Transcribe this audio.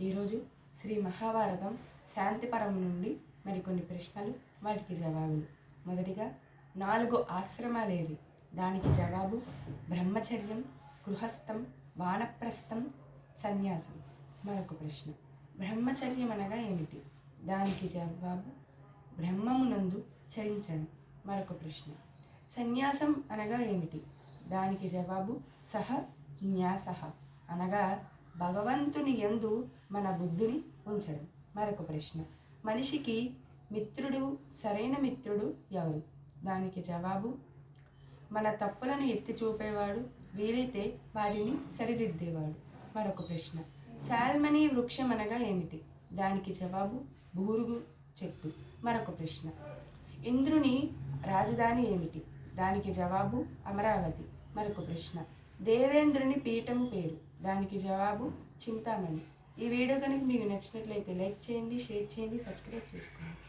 ఈరోజు శ్రీ మహాభారతం శాంతిపరం నుండి మరికొన్ని ప్రశ్నలు వాటికి జవాబులు. మొదటిగా నాలుగు ఆశ్రమాలేవి. దానికి జవాబు బ్రహ్మచర్యం గృహస్థం వానప్రస్థం సన్యాసం. మరొక ప్రశ్న. బ్రహ్మచర్యం అనగా ఏమిటి? దానికి జవాబు బ్రహ్మమునందు చరించడం. మరొక ప్రశ్న. సన్యాసం అనగా ఏమిటి? దానికి జవాబు సహ న్యాస అనగా భగవంతుని యందు మన బుద్ధిని ఉంచడం. మరొక ప్రశ్న. మనిషికి మిత్రుడు సరైన మిత్రుడు ఎవరు? దానికి జవాబు మన తప్పులను ఎత్తి చూపేవాడు వీలైతే వాటిని సరిదిద్దేవాడు. మరొక ప్రశ్న. శాల్మనీ వృక్షం అనగా ఏమిటి? దానికి జవాబు బూరుగు చెట్టు. మరొక ప్రశ్న. ఇంద్రుని రాజధాని ఏమిటి? దానికి జవాబు అమరావతి. మరొక ప్రశ్న. దేవేంద్రుని పీఠం పేరు. దానికి జవాబు చింతామణి. ఈ వీడియో కనుక మీకు నచ్చినట్లయితే లైక్ చేయండి షేర్ చేయండి సబ్స్క్రైబ్ చేసుకోండి.